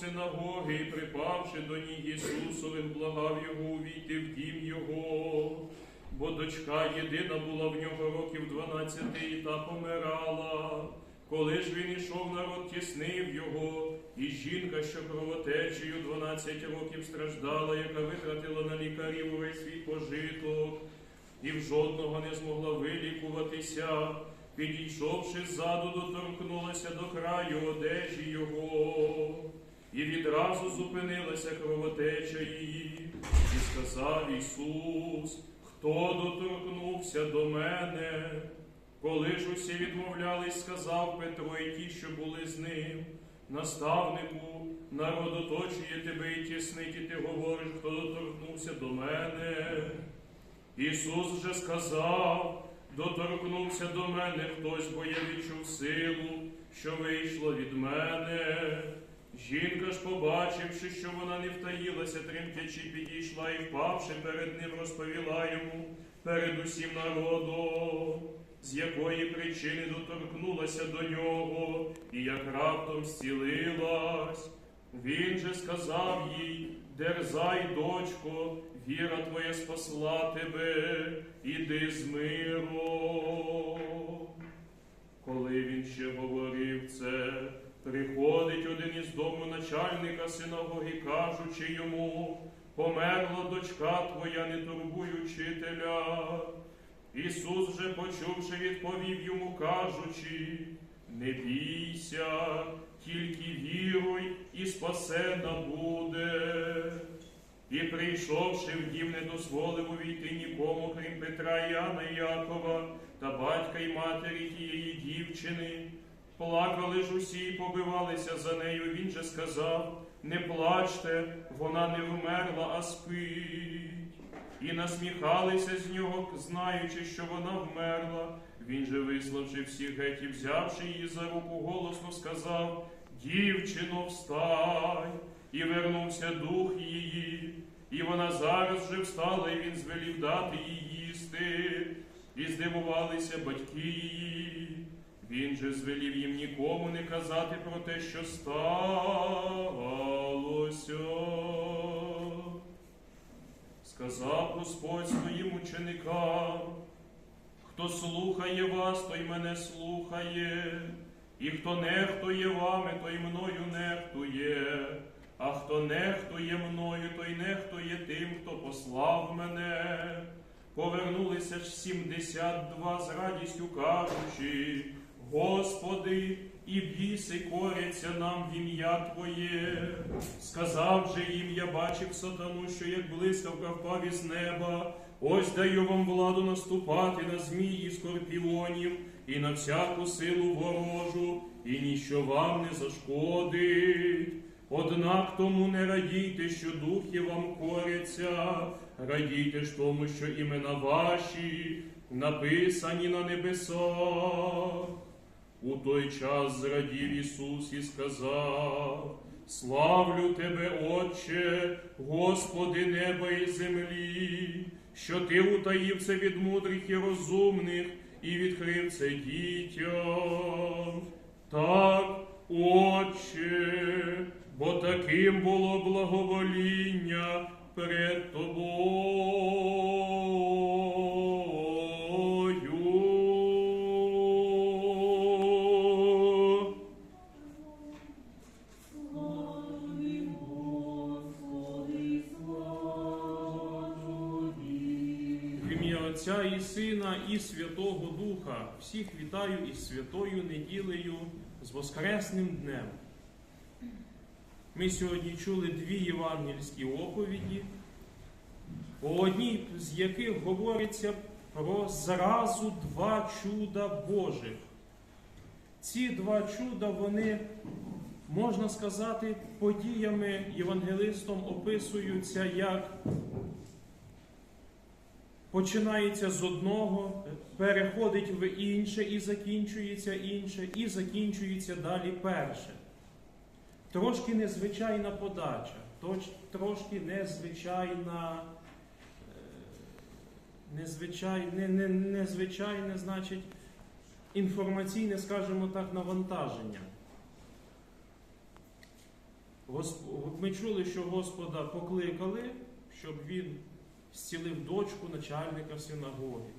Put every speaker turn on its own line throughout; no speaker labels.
Синагоги і, припавши до ніг Ісусових, благав його увійти в дім його. Бо дочка єдина була в нього років дванадцяти і та помирала. Коли ж він ішов, народ тіснив його, і жінка, що кровотечею 12 років страждала, яка витратила на лікарів увесь свій пожиток, і в жодного не змогла вилікуватися, підійшовши ззаду, доторкнулася до краю одежі його, і відразу зупинилася кровотеча її, і сказав Ісус, хто доторкнувся до мене? Коли ж усі відмовлялись, сказав Петро і ті, що були з ним, наставнику, народ оточує тебе і тіснить, і ти говориш, хто доторкнувся до мене. Ісус же сказав, доторкнувся до мене хтось, бо я відчув силу, що вийшла від мене. Жінка ж, побачивши, що вона не втаїлася, тремтячи, підійшла і, впавши перед ним, розповіла йому перед усім народом, з якої причини доторкнулася до нього, і як раптом зцілилась. Він же сказав їй, дерзай, дочко, віра твоя спасла тебе, іди з миром. Коли він ще говорив це, приходить один із дому начальника синагоги, кажучи йому, померла дочка твоя, не турбуй учителя. Ісус же, почувши, відповів йому, кажучи, не бійся, тільки віруй, і спасена буде. І прийшовши в дім, не дозволив увійти нікому, крім Петра, Яна Якова та батька й матері тієї дівчини. Плакали ж усі і побивалися за нею. Він же сказав: Не плачте, вона не вмерла, а спить. І насміхалися з нього, знаючи, що вона вмерла. Він же, виславши всіх геть і взявши її за руку, голосно сказав: Дівчино, встай! І вернувся дух її, і вона зараз же встала, і він звелів дати їй їсти, і здивувалися батьки її. Він же звелів їм нікому не казати про те, що сталося. Сказав Господь своїм ученикам, хто слухає вас, той мене слухає, і хто нехтує вами, той мною нехтує, а хто нехтує мною, той нехтує тим, хто послав мене. Повернулися ж сімдесят два з радістю кажучи, Господи, і біси коряться нам в ім'я Твоє. Сказав же їм, я бачив сатану, що як блискавка впав із неба. Ось даю вам владу наступати на змій і скорпіонів, і на всяку силу ворожу, і ніщо вам не зашкодить. Однак тому не радійте, що духи вам коряться, радійте ж тому, що імена ваші написані на небесах. У той час зрадів Ісус і сказав, Славлю Тебе, Отче, Господи неба і землі, що Ти утаїв це від мудрих і розумних і відкрив це дітям. Так, Отче, бо таким було благовоління перед Тобою. Отця і Сина, і Святого Духа всіх вітаю із святою неділею з Воскресним днем. Ми сьогодні чули дві євангельські оповіді, по одній з яких говориться про зразу два чуда Божих. Ці два чуда, вони, можна сказати, подіями євангелистом описуються як починається з одного, переходить в інше і закінчується інше, і закінчується далі перше. Трошки незвичайна подача, трошки незвичайна, е, незвичай, не, не, незвичайне, значить, інформаційне, скажімо так, навантаження. Ми чули, що Господа покликали, щоб він зцілив дочку начальника синагоги.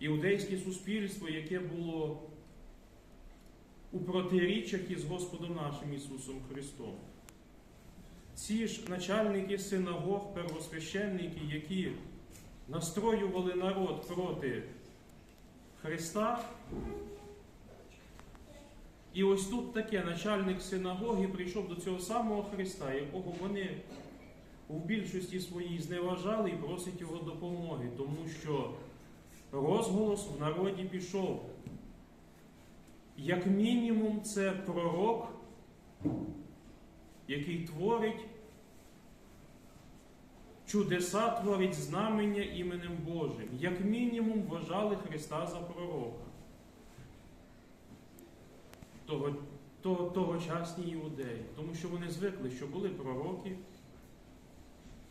Іудейське суспільство, яке було у протиріччях із Господом нашим Ісусом Христом. Ці ж начальники синагог, первосвященники, які настроювали народ проти Христа. І ось тут таке начальник синагоги прийшов до цього самого Христа, якого вони в більшості своїй зневажали і просить його допомоги, тому що розголос в народі пішов. Як мінімум, це пророк, який творить чудеса, творить знамення іменем Божим. Як мінімум вважали Христа за пророка. Того, того, тогочасні іудеї, тому що вони звикли, що були пророки.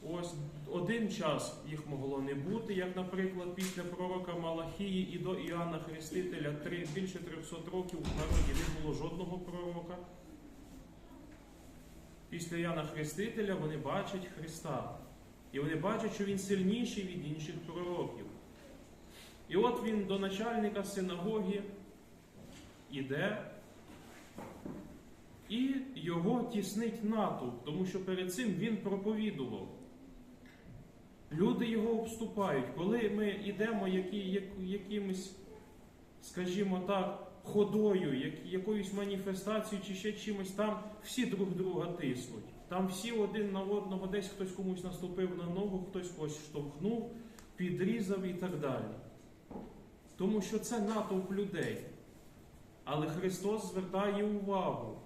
Ось один час їх могло не бути, як, наприклад, після пророка Малахії і до Іоанна Хрестителя три, більше 300 років в народі не було жодного пророка. Після Іоанна Хрестителя вони бачать Христа. І вони бачать, що він сильніший від інших пророків. І от він до начальника синагоги іде, і його тіснить натовп, тому що перед цим він проповідував. Люди його обступають. Коли ми йдемо які, як, якимось, скажімо так, ходою, як, якоюсь маніфестацією чи ще чимось, там всі друг друга тиснуть. Там всі один на одного, десь хтось комусь наступив на ногу, хтось когось штовхнув, підрізав і так далі. Тому що це натовп людей. Але Христос звертає увагу.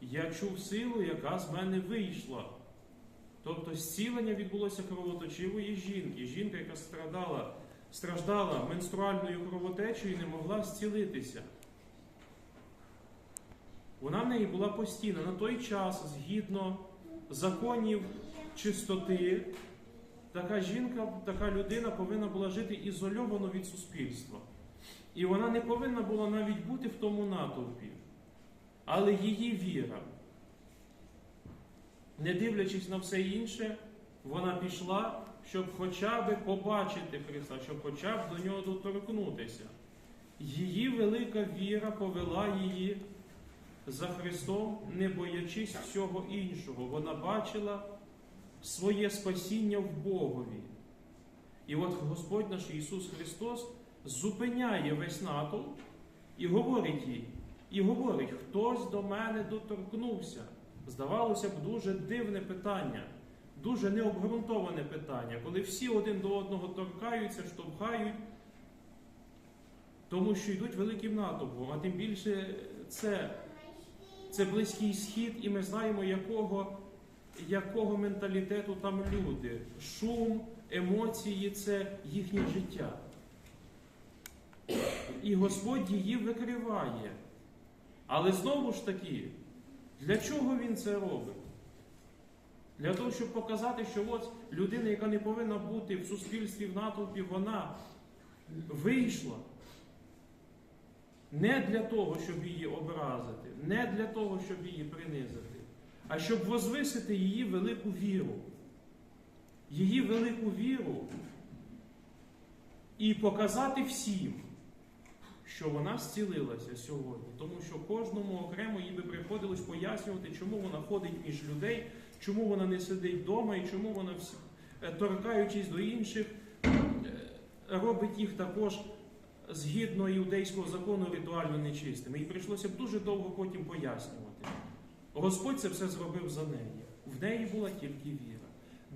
Я чув силу, яка з мене вийшла. Тобто зцілення відбулося кровоточивої жінки. Жінка, яка страждала, страждала менструальною кровотечею і не могла зцілитися. Вона в неї була постійна. На той час, згідно законів чистоти, така жінка, така людина повинна була жити ізольовано від суспільства. І вона не повинна була навіть бути в тому натовпі. Але її віра, не дивлячись на все інше, вона пішла, щоб хоча б побачити Христа, щоб хоча б до нього доторкнутися. Її велика віра повела її за Христом, не боячись всього іншого. Вона бачила своє спасіння в Богові. І от Господь наш Ісус Христос зупиняє весь натовп і говорить їй, і говорить, хтось до мене доторкнувся. Здавалося б, дуже дивне питання, дуже необґрунтоване питання, коли всі один до одного торкаються, штовхають, тому що йдуть великим натовпом, а тим більше це, це близький схід, і ми знаємо, якого, якого менталітету там люди. Шум, емоції це їхнє життя. І Господь її викриває. Але знову ж таки, для чого він це робить? Для того, щоб показати, що от людина, яка не повинна бути в суспільстві в натовпі, вона вийшла не для того, щоб її образити, не для того, щоб її принизити, а щоб возвисити її велику віру. Її велику віру і показати всім, що вона зцілилася сьогодні, тому що кожному окремо їй би приходилось пояснювати, чому вона ходить між людей, чому вона не сидить вдома і чому вона, е, торкаючись до інших, е, робить їх також згідно іудейського закону ритуально нечистими. І прийшлося б дуже довго потім пояснювати. Господь це все зробив за неї. В неї була тільки віра.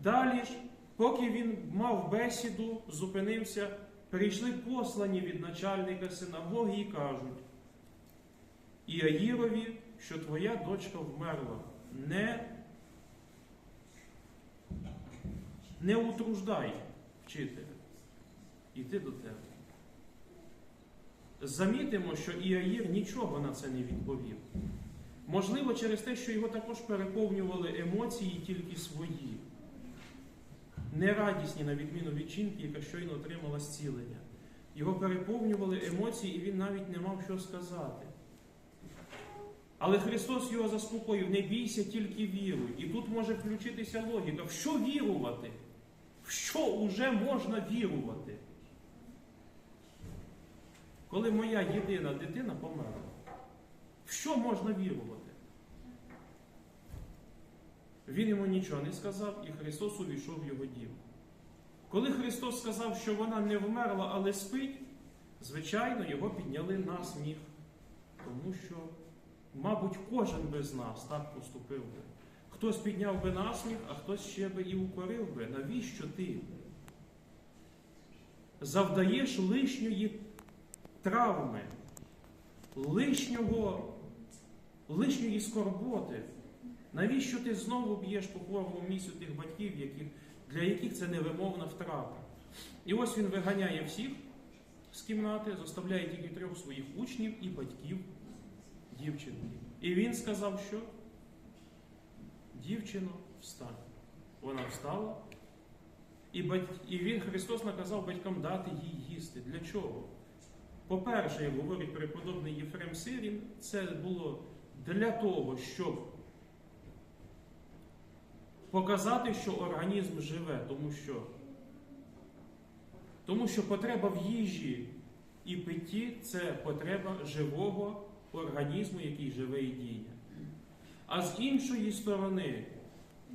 Далі ж, поки він мав бесіду, зупинився. Прийшли послані від начальника синагоги і кажуть Іаїрові, що твоя дочка вмерла. Не, не утруждай вчителя. Іди до тебе. Замітимо, що Іаїр нічого на це не відповів. Можливо, через те, що його також переповнювали емоції тільки свої нерадісні, на відміну від жінки, яка щойно отримала зцілення. Його переповнювали емоції, і він навіть не мав що сказати.
Але Христос його заспокоїв, не бійся, тільки віруй. І тут може включитися логіка. В що вірувати? В що уже можна вірувати? Коли моя єдина дитина померла, в що можна вірувати? Він йому нічого не сказав, і Христос увійшов в його дім. Коли Христос сказав, що вона не вмерла, але спить, звичайно, його підняли на сміх. Тому що, мабуть, кожен би з нас так поступив би. Хтось підняв би насміх, а хтось ще би і укорив би. Навіщо ти завдаєш лишньої травми, лишнього, лишньої скорботи? Навіщо ти знову б'єш по хворому місцю тих батьків, яких, для яких це невимовна втрата? І ось він виганяє всіх з кімнати, заставляє тільки трьох своїх учнів і батьків дівчинки. І він сказав, що дівчино, встань. Вона встала, і, бать... і він, Христос, наказав батькам дати їй їсти. Для чого? По-перше, як говорить преподобний Єфрем Сирін, це було для того, щоб показати, що організм живе, тому що, тому що потреба в їжі і питті це потреба живого організму, який живе і діє. А з іншої сторони,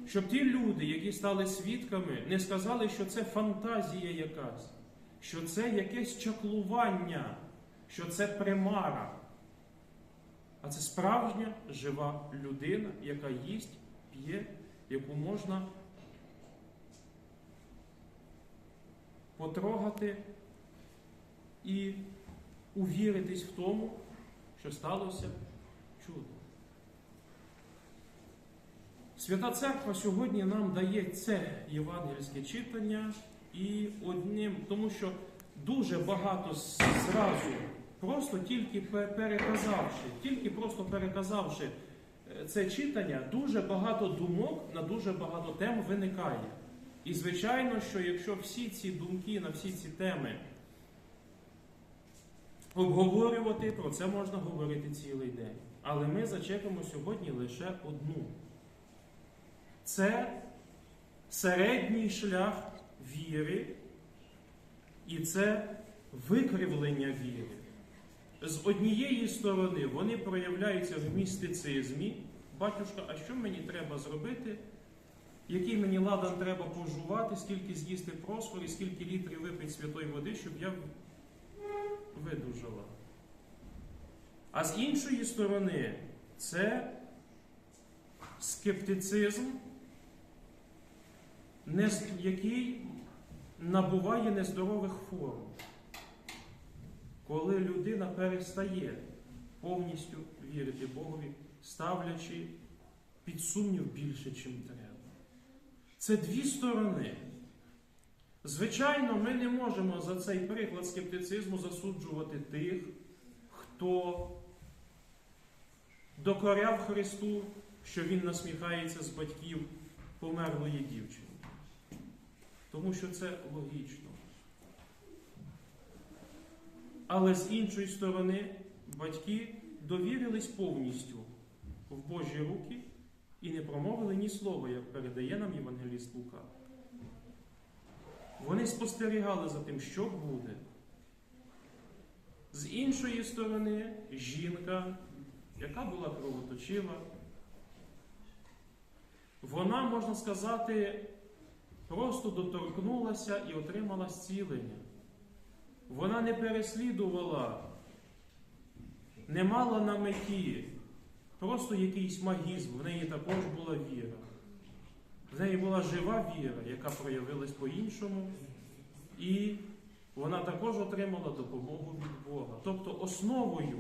щоб ті люди, які стали свідками, не сказали, що це фантазія якась, що це якесь чаклування, що це примара. А це справжня жива людина, яка їсть, п'є, яку можна потрогати і увіритись в тому, що сталося чудо. Свята Церква сьогодні нам дає це євангельське читання і одним, тому що дуже багато зразу, просто тільки переказавши, тільки просто переказавши це читання, дуже багато думок на дуже багато тем виникає. І звичайно, що якщо всі ці думки на всі ці теми обговорювати, про це можна говорити цілий день. Але ми зачепимо сьогодні лише одну. Це середній шлях віри, і це викривлення віри. З однієї сторони вони проявляються в містицизмі. Батюшка, а що мені треба зробити? Який мені ладан треба пожувати, скільки з'їсти просфор і скільки літрів випити святої води, щоб я видужала. А з іншої сторони, це скептицизм, який набуває нездорових форм, коли людина перестає повністю вірити Богові, ставлячи під сумнів більше, чим треба. Це дві сторони. Звичайно, ми не можемо за цей приклад скептицизму засуджувати тих, хто докоряв Христу, що Він насміхається з батьків померлої дівчини. Тому що це логічно. Але з іншої сторони, батьки довірились повністю в Божі руки і не промовили ні слова, як передає нам Євангеліст Лука. Вони спостерігали за тим, що буде. З іншої сторони, жінка, яка була кровоточива, вона, можна сказати, просто доторкнулася і отримала зцілення. Вона не переслідувала, не мала на меті просто якийсь магізм, в неї також була віра. В неї була жива віра, яка проявилась по-іншому, і вона також отримала допомогу від Бога. Тобто основою,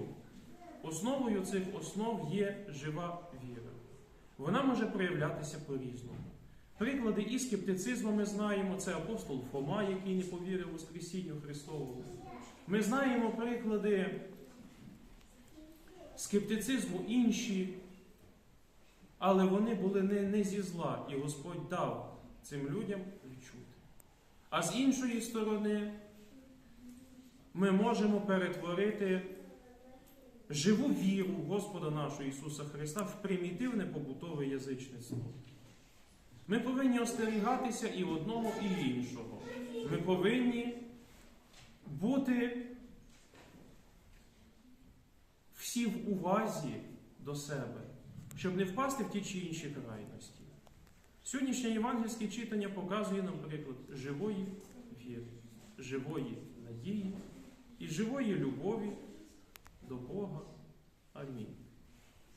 основою цих основ є жива віра. Вона може проявлятися по-різному. Приклади і скептицизму ми знаємо, це апостол Фома, який не повірив у Воскресінню Христову. Ми знаємо приклади скептицизму інші, але вони були не, не зі зла, і Господь дав цим людям відчути. А з іншої сторони, ми можемо перетворити живу віру Господа нашого Ісуса Христа в примітивне побутове язичництво. Ми повинні остерігатися і одного, і іншого. Ми повинні бути всі в увазі до себе, щоб не впасти в ті чи інші крайності. Сьогоднішнє євангельське читання показує нам приклад живої віри, живої надії і живої любові до Бога. Амінь.